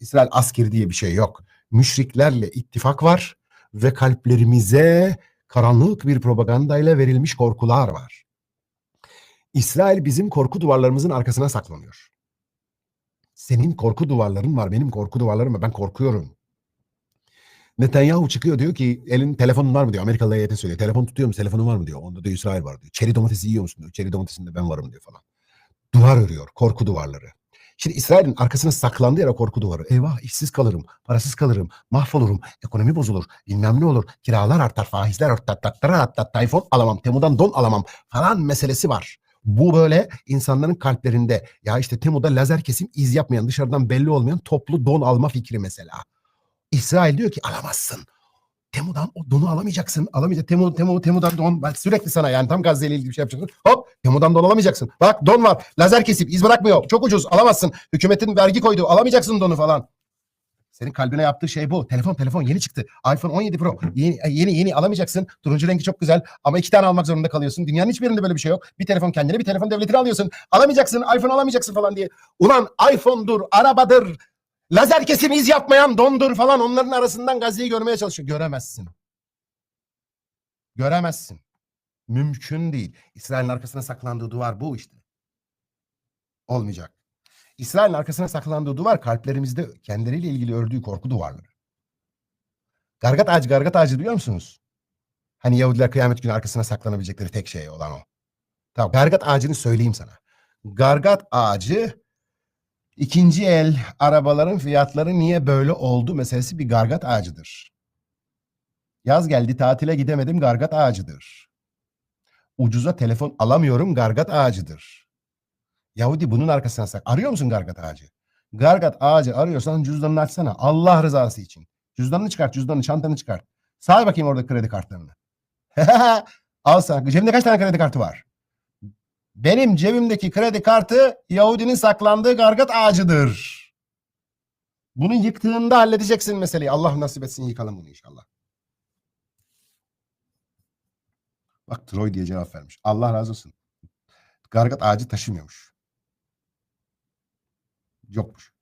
İsrail askeri diye bir şey yok. Müşriklerle ittifak var ve kalplerimize karanlık bir propagandayla verilmiş korkular var. İsrail bizim korku duvarlarımızın arkasına saklanıyor. Senin korku duvarların var, benim korku duvarlarım var. Ben korkuyorum. Netanyahu çıkıyor diyor ki elin telefonun var mı diyor. Amerikalı heyete söylüyor. Telefon tutuyor musun? Telefonun var mı diyor. Onda diyor İsrail var diyor. Çeri domatesi yiyor musun diyor. Çeri domatesinde ben varım diyor falan. Duvar örüyor. Korku duvarları. Şimdi İsrail'in arkasına saklandı yere korku duvarı. Eyvah işsiz kalırım, parasız kalırım, mahvolurum, ekonomi bozulur, bilmem ne olur, kiralar artar, faizler artar, tattara artar, tayfon alamam, Temu'dan don alamam falan meselesi var. Bu böyle insanların kalplerinde ya işte Temu'da lazer kesim iz yapmayan, dışarıdan belli olmayan toplu don alma fikri mesela. İsrail diyor ki alamazsın. Temu'dan o donu alamayacaksın. Alamayacaksın. Temu, Temu, Temu'dan don. Ben sürekli sana yani tam Gazze ile ilgili bir şey yapacaksın. Hop Temu'dan don alamayacaksın. Bak don var. Lazer kesip iz bırakmıyor. Çok ucuz. Alamazsın. Hükümetin vergi koydu. Alamayacaksın donu falan. Senin kalbine yaptığı şey bu. Telefon telefon yeni çıktı. iPhone 17 Pro. Yeni yeni, yeni alamayacaksın. Turuncu rengi çok güzel ama iki tane almak zorunda kalıyorsun. Dünyanın hiçbir yerinde böyle bir şey yok. Bir telefon kendine bir telefon devletine alıyorsun. Alamayacaksın. iPhone alamayacaksın falan diye. Ulan iPhone'dur, arabadır. Lazer kesim iz yapmayan dondur falan onların arasından Gazze'yi görmeye çalışıyor. Göremezsin. Göremezsin. Mümkün değil. İsrail'in arkasına saklandığı duvar bu işte. Olmayacak. İsrail'in arkasına saklandığı duvar kalplerimizde kendileriyle ilgili ördüğü korku duvarları. Gargat ağacı, gargat ağacı biliyor musunuz? Hani Yahudiler kıyamet günü arkasına saklanabilecekleri tek şey olan o. Tamam, gargat ağacını söyleyeyim sana. Gargat ağacı ikinci el arabaların fiyatları niye böyle oldu meselesi bir gargat ağacıdır. Yaz geldi tatile gidemedim gargat ağacıdır. Ucuza telefon alamıyorum gargat ağacıdır. Yahudi bunun arkasına sak. Arıyor musun gargat ağacı? Gargat ağacı arıyorsan cüzdanını açsana. Allah rızası için. Cüzdanını çıkart, cüzdanını, çantanı çıkart. Say bakayım orada kredi kartlarını. Al sana. Cebinde kaç tane kredi kartı var? Benim cebimdeki kredi kartı Yahudinin saklandığı gargat ağacıdır. Bunu yıktığında halledeceksin meseleyi. Allah nasip etsin yıkalım bunu inşallah. Bak Troy diye cevap vermiş. Allah razı olsun. Gargat ağacı taşımıyormuş. Yokmuş.